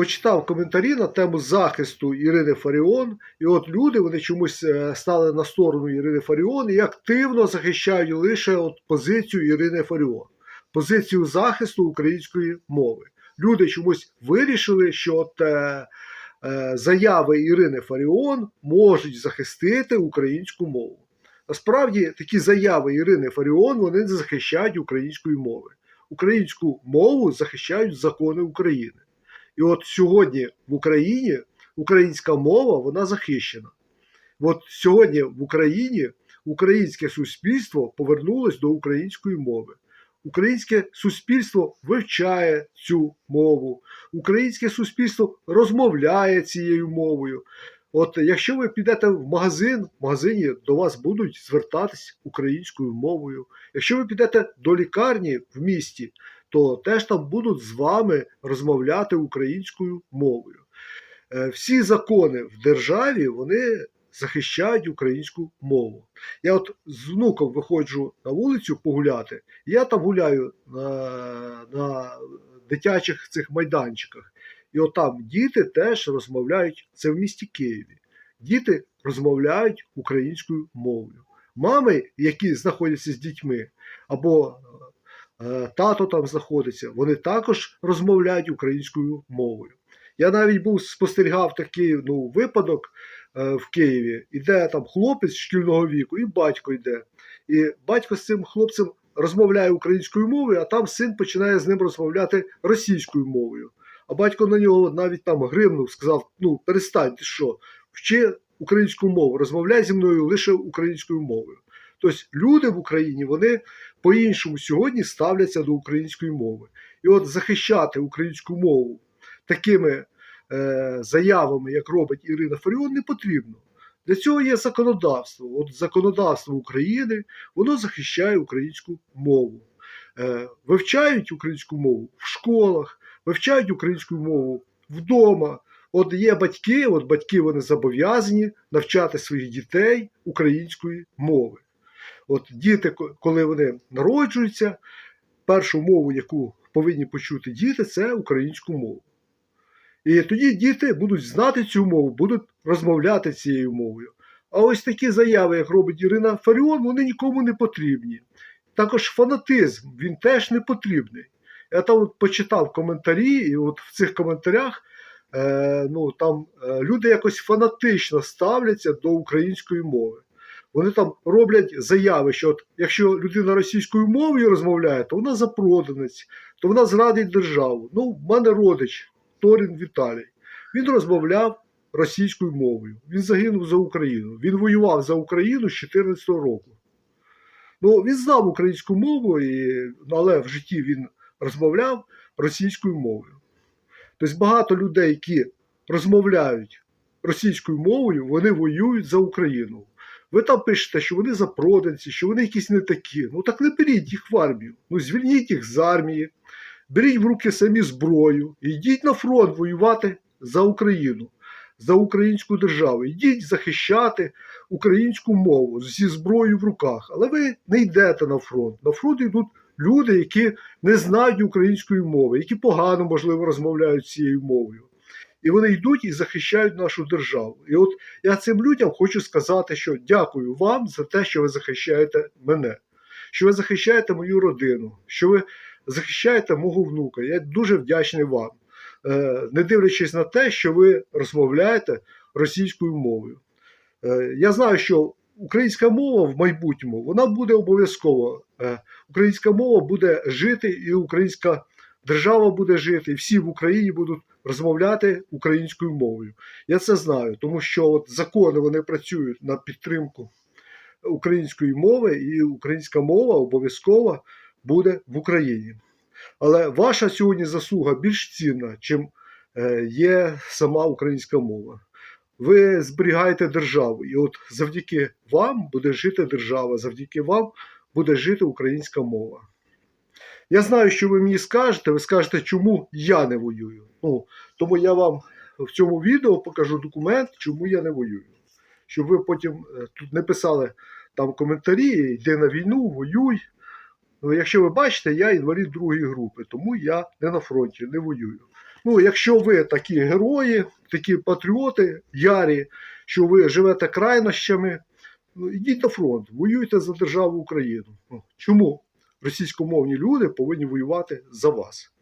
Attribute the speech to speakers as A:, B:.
A: почитав коментарі на тему захисту Ірини Фаріон, і от люди вони чомусь е, стали на сторону Ірини Фаріон і активно захищають лише от позицію Ірини Фаріон, позицію захисту української мови. Люди чомусь вирішили, що от, е, е, заяви Ірини Фаріон можуть захистити українську мову. Насправді такі заяви Ірини Фаріон вони не захищають української мови. Українську мову захищають закони України. І от сьогодні в Україні українська мова вона захищена. От сьогодні в Україні українське суспільство повернулось до української мови. Українське суспільство вивчає цю мову, українське суспільство розмовляє цією мовою. От якщо ви підете в магазин, в магазині до вас будуть звертатись українською мовою. Якщо ви підете до лікарні в місті, то теж там будуть з вами розмовляти українською мовою. Е, Всі закони в державі вони захищають українську мову. Я от з внуком виходжу на вулицю погуляти, я там гуляю на, на дитячих цих майданчиках. І от там діти теж розмовляють, це в місті Києві. Діти розмовляють українською мовою. Мами, які знаходяться з дітьми, або тато там знаходиться, вони також розмовляють українською мовою. Я навіть був спостерігав такий ну, випадок е, в Києві, іде там хлопець шкільного віку, і батько йде. І батько з цим хлопцем розмовляє українською мовою, а там син починає з ним розмовляти російською мовою. А батько на нього навіть там гримнув, сказав: ну перестань, ти що, вчи українську мову, розмовляй зі мною лише українською мовою. Тобто люди в Україні вони по-іншому сьогодні ставляться до української мови. І от захищати українську мову такими е, заявами, як робить Ірина Фаріон, не потрібно. Для цього є законодавство. От законодавство України воно захищає українську мову. Е, вивчають українську мову в школах, вивчають українську мову вдома. От є батьки, от батьки вони зобов'язані навчати своїх дітей української мови. От діти, коли вони народжуються, першу мову, яку повинні почути діти, це українську мову. І тоді діти будуть знати цю мову, будуть розмовляти цією мовою. А ось такі заяви, як робить Ірина Фаріон, вони нікому не потрібні. Також фанатизм, він теж не потрібний. Я там от почитав коментарі, і от в цих коментарях е, ну, там, е, люди якось фанатично ставляться до української мови. Вони там роблять заяви, що от, якщо людина російською мовою розмовляє, то вона запроданець, то вона зрадить державу. Ну, в мене родич Торін Віталій. Він розмовляв російською мовою. Він загинув за Україну. Він воював за Україну з 14 року. Ну, він знав українську мову, і, але в житті він розмовляв російською мовою. Тобто багато людей, які розмовляють російською мовою, вони воюють за Україну. Ви там пишете, що вони запроданці, що вони якісь не такі. Ну так не беріть їх в армію. Ну звільніть їх з армії, беріть в руки самі зброю, йдіть на фронт воювати за Україну, за українську державу. Йдіть захищати українську мову зі зброєю в руках. Але ви не йдете на фронт. На фронт йдуть люди, які не знають української мови, які погано, можливо, розмовляють цією мовою. І вони йдуть і захищають нашу державу. І от я цим людям хочу сказати, що дякую вам за те, що ви захищаєте мене, що ви захищаєте мою родину, що ви захищаєте мого внука. Я дуже вдячний вам, Е, не дивлячись на те, що ви розмовляєте російською мовою. Е, Я знаю, що українська мова в майбутньому вона буде обов'язково. Е, Українська мова буде жити, і українська держава буде жити, і всі в Україні будуть розмовляти українською мовою. Я це знаю, тому що от закони вони працюють на підтримку української мови, і українська мова обов'язково буде в Україні. Але ваша сьогодні заслуга більш цінна, чим е, є сама українська мова. Ви зберігаєте державу, і от завдяки вам буде жити держава, завдяки вам буде жити українська мова. Я знаю, що ви мені скажете, ви скажете, чому я не воюю. Ну, тому я вам в цьому відео покажу документ, чому я не воюю. Щоб ви потім е, тут не писали там коментарі, йди на війну, воюй. Ну, якщо ви бачите, я інвалід другої групи, тому я не на фронті, не воюю. Ну, якщо ви такі герої, такі патріоти, ярі, що ви живете крайнощами, ну, йдіть на фронт, воюйте за державу Україну. Ну, Чому російськомовні люди повинні воювати за вас?